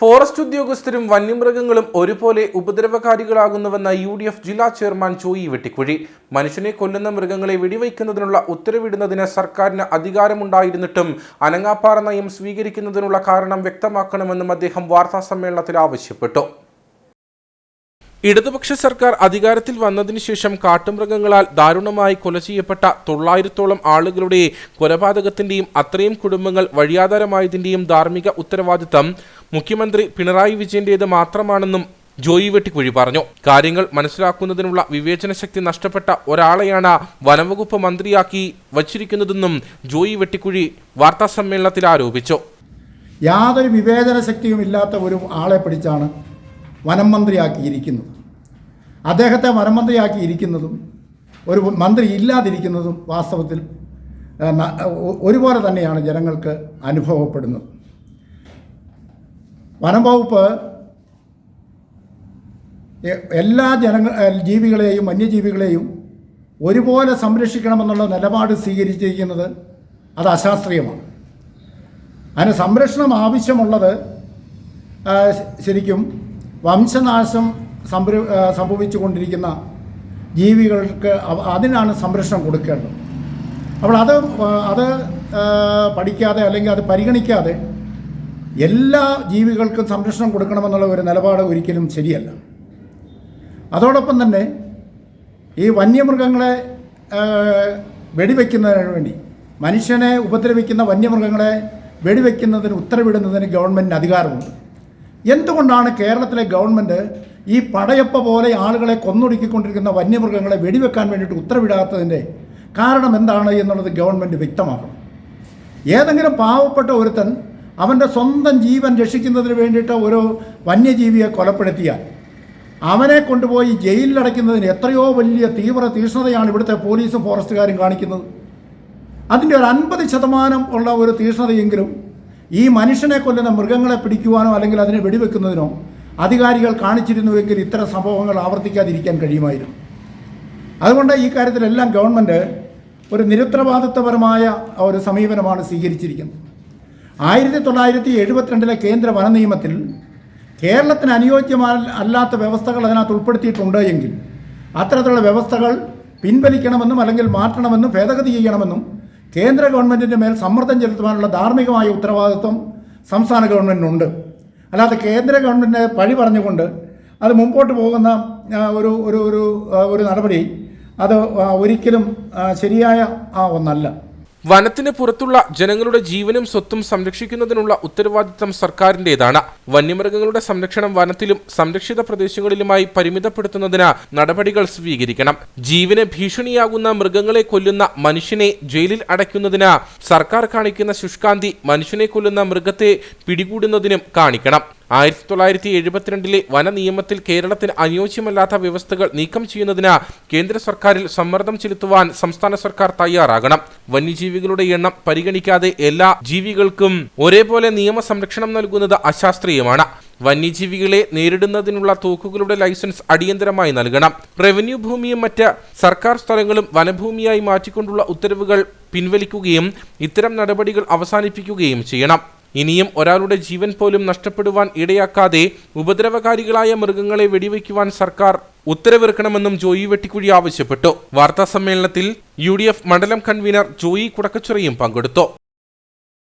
Forest ഉദ്യോഗസ്ഥരും വന്യമൃഗങ്ങളും ഒരുപോലെ ഉപദ്രവകാരികളാകുന്നുവെന്ന യു ഡി എഫ് ജില്ലാ ചെയർമാൻ ചോയി വെട്ടിക്കുഴി. മനുഷ്യനെ കൊല്ലുന്ന മൃഗങ്ങളെ വെടിവയ്ക്കുന്നതിനുള്ള ഉത്തരവിടുന്നതിന് സർക്കാരിന് അധികാരമുണ്ടായിരുന്നിട്ടും അനങ്ങാപ്പാറ നയം സ്വീകരിക്കുന്നതിനുള്ള കാരണം വ്യക്തമാക്കണമെന്നും അദ്ദേഹം വാർത്താസമ്മേളനത്തിൽ ആവശ്യപ്പെട്ടു. ഇടതുപക്ഷ സർക്കാർ അധികാരത്തിൽ വന്നതിനു ശേഷം കാട്ടുമൃഗങ്ങളാൽ ദാരുണമായി കൊല ചെയ്യപ്പെട്ട തൊള്ളായിരത്തോളം ആളുകളുടെ കൊലപാതകത്തിന്റെയും അത്രയും കുടുംബങ്ങൾ വഴിയാധാരമായതിന്റെയും ധാർമ്മിക ഉത്തരവാദിത്തം മുഖ്യമന്ത്രി പിണറായി വിജയന്റേത് മാത്രമാണെന്നും ജോയി വെട്ടിക്കുഴി പറഞ്ഞു. കാര്യങ്ങൾ മനസ്സിലാക്കുന്നതിനുള്ള വിവേചന ശക്തി നഷ്ടപ്പെട്ട ഒരാളെയാണ് വനംവകുപ്പ് മന്ത്രിയാക്കി വച്ചിരിക്കുന്നതെന്നും ജോയി വെട്ടിക്കുഴി വാർത്താസമ്മേളനത്തിൽ ആരോപിച്ചു. യാതൊരു വിവേചന ശക്തിയും ഇല്ലാത്ത ഒരു ആളെ പിടിച്ചാണ് വനം മന്ത്രിയാക്കിയിരിക്കുന്നത് അദ്ദേഹത്തെ വനം മന്ത്രിയാക്കിയിരിക്കുന്നതും ഒരു മന്ത്രി ഇല്ലാതിരിക്കുന്നതും വാസ്തവത്തിൽ ഒരുപോലെ തന്നെയാണ് ജനങ്ങൾക്ക് അനുഭവപ്പെടുന്നത്. വനം വകുപ്പ് എല്ലാ ജനങ്ങൾ ജീവികളെയും വന്യജീവികളെയും ഒരുപോലെ സംരക്ഷിക്കണമെന്നുള്ള നിലപാട് സ്വീകരിച്ചിരിക്കുന്നത് അത് അശാസ്ത്രീയമാണ്. അതിന് സംരക്ഷണം ആവശ്യമുള്ളത് ശരിക്കും വംശനാശം സംഭര സംഭവിച്ചു സംഭവിച്ചുകൊണ്ടിരിക്കുന്ന ജീവികൾക്ക് അതിനാണ് സംരക്ഷണം കൊടുക്കേണ്ടത്. അപ്പോൾ അത് അത് പഠിക്കാതെ അല്ലെങ്കിൽ അത് പരിഗണിക്കാതെ എല്ലാ ജീവികൾക്കും സംരക്ഷണം കൊടുക്കണമെന്നുള്ള ഒരു നിലപാട് ഒരിക്കലും ശരിയല്ല. അതോടൊപ്പം തന്നെ ഈ വന്യമൃഗങ്ങളെ വെടിവെക്കുന്നതിന് വേണ്ടി മനുഷ്യനെ ഉപദ്രവിക്കുന്ന വന്യമൃഗങ്ങളെ വെടിവെക്കുന്നതിന് ഉത്തരവിടുന്നതിന് ഗവൺമെന്റിന് അധികാരമുണ്ട്. എന്തുകൊണ്ടാണ് കേരളത്തിലെ ഗവൺമെന്റ് ഈ പടയപ്പ പോലെ ആളുകളെ കൊന്നൊടുക്കിക്കൊണ്ടിരിക്കുന്ന വന്യമൃഗങ്ങളെ വെടിവെക്കാൻ വേണ്ടിയിട്ട് ഉത്തരവിടാത്തതിന്റെ കാരണം എന്താണ് എന്നുള്ളത് ഗവൺമെന്റ് വ്യക്തമാക്കണം. ഏതെങ്കിലും പാവപ്പെട്ട ഒരുത്തൻ അവന്റെ സ്വന്തം ജീവൻ രക്ഷിക്കുന്നതിന് വേണ്ടിയിട്ട് ഒരു വന്യജീവിയെ കൊലപ്പെടുത്തിയാൽ അവനെ കൊണ്ടുപോയി ജയിലിലടയ്ക്കുന്നതിന് എത്രയോ വലിയ തീവ്ര തീഷ്ണതയാണ് ഇവിടുത്തെ പോലീസും ഫോറസ്റ്റുകാരും കാണിക്കുന്നത്. അതിന്റെ ഒരു അൻപത് ശതമാനം ഉള്ള ഒരു തീക്ഷ്ണതയെങ്കിലും ഈ മനുഷ്യനെ കൊല്ലുന്ന മൃഗങ്ങളെ പിടിക്കുവാനോ അല്ലെങ്കിൽ അതിനെ വെടിവെക്കുന്നതിനോ അധികാരികൾ കാണിച്ചിരുന്നുവെങ്കിൽ ഇത്തരം സംഭവങ്ങൾ ആവർത്തിക്കാതിരിക്കാൻ കഴിയുമായിരുന്നു. അതുകൊണ്ട് ഈ കാര്യത്തിലെല്ലാം ഗവൺമെന്റ് ഒരു നിരുത്തരവാദിത്വപരമായ ഒരു സമീപനമാണ് സ്വീകരിച്ചിരിക്കുന്നത്. ആയിരത്തി തൊള്ളായിരത്തി എഴുപത്തിരണ്ടിലെ കേന്ദ്ര വന നിയമത്തിൽ കേരളത്തിന് അനുയോജ്യമായ അല്ലാത്ത വ്യവസ്ഥകൾ അതിനകത്ത് ഉൾപ്പെടുത്തിയിട്ടുണ്ട് എങ്കിൽ അത്തരത്തിലുള്ള വ്യവസ്ഥകൾ പിൻവലിക്കണമെന്നും അല്ലെങ്കിൽ മാറ്റണമെന്നും ഭേദഗതി ചെയ്യണമെന്നും കേന്ദ്ര ഗവൺമെന്റിന്റെ മേൽ സമ്മർദ്ദം ചെലുത്തുവാനുള്ള ധാർമ്മികമായ ഉത്തരവാദിത്വം സംസ്ഥാന ഗവൺമെന്റിനുണ്ട് അല്ലാതെ കേന്ദ്ര ഗവൺമെന്റിനെ പഴി പറഞ്ഞുകൊണ്ട് അത് മുമ്പോട്ട് പോകുന്ന ഒരു ഒരു ഒരു നടപടി അത് ഒരിക്കലും ശരിയായ ഒന്നല്ല. വനത്തിന് പുറത്തുള്ള ജനങ്ങളുടെ ജീവനും സ്വത്തും സംരക്ഷിക്കുന്നതിനുള്ള ഉത്തരവാദിത്തം സർക്കാരിന്റേതാണ്. വന്യമൃഗങ്ങളുടെ സംരക്ഷണം വനത്തിലും സംരക്ഷിത പ്രദേശങ്ങളിലുമായി പരിമിതപ്പെടുത്തുന്നതിന് നടപടികൾ സ്വീകരിക്കണം. ജീവന് ഭീഷണിയാകുന്ന മൃഗങ്ങളെ കൊല്ലുന്ന മനുഷ്യനെ ജയിലിൽ അടയ്ക്കുന്നതിന് സർക്കാർ കാണിക്കുന്ന ശുഷ്കാന്തി മനുഷ്യനെ കൊല്ലുന്ന മൃഗത്തെ പിടികൂടുന്നതിനും കാണിക്കണം. ആയിരത്തി തൊള്ളായിരത്തി എഴുപത്തിരണ്ടിലെ വന നിയമത്തിൽ കേരളത്തിന് അനുയോജ്യമല്ലാത്ത വ്യവസ്ഥകൾ നീക്കം ചെയ്യുന്നതിന് കേന്ദ്ര സർക്കാരിൽ സമ്മർദ്ദം ചെലുത്തുവാൻ സംസ്ഥാന സർക്കാർ തയ്യാറാകണം. വന്യജീവികളുടെ എണ്ണം പരിഗണിക്കാതെ എല്ലാ ജീവികൾക്കും ഒരേപോലെ നിയമ സംരക്ഷണം നൽകുന്നത് അശാസ്ത്രീയമാണ്. വന്യജീവികളെ നേരിടുന്നതിനുള്ള തോക്കുകളുടെ ലൈസൻസ് അടിയന്തരമായി നൽകണം. റവന്യൂ ഭൂമിയും മറ്റ് സർക്കാർ സ്ഥലങ്ങളും വനഭൂമിയായി മാറ്റിക്കൊണ്ടുള്ള ഉത്തരവുകൾ പിൻവലിക്കുകയും ഇത്തരം നടപടികൾ അവസാനിപ്പിക്കുകയും ചെയ്യണം. ഇനിയും ഒരാളുടെ ജീവൻ പോലും നഷ്ടപ്പെടുവാൻ ഇടയാക്കാതെ ഉപദ്രവകാരികളായ മൃഗങ്ങളെ വെടിവെക്കുവാൻ സർക്കാർ ഉത്തരവിറക്കണമെന്നും ജോയി വെട്ടിക്കുഴി ആവശ്യപ്പെട്ടു. വാർത്താ സമ്മേളനത്തിൽ യു മണ്ഡലം കൺവീനർ ജോയി കുടക്കച്ചുറയും പങ്കെടുത്തു.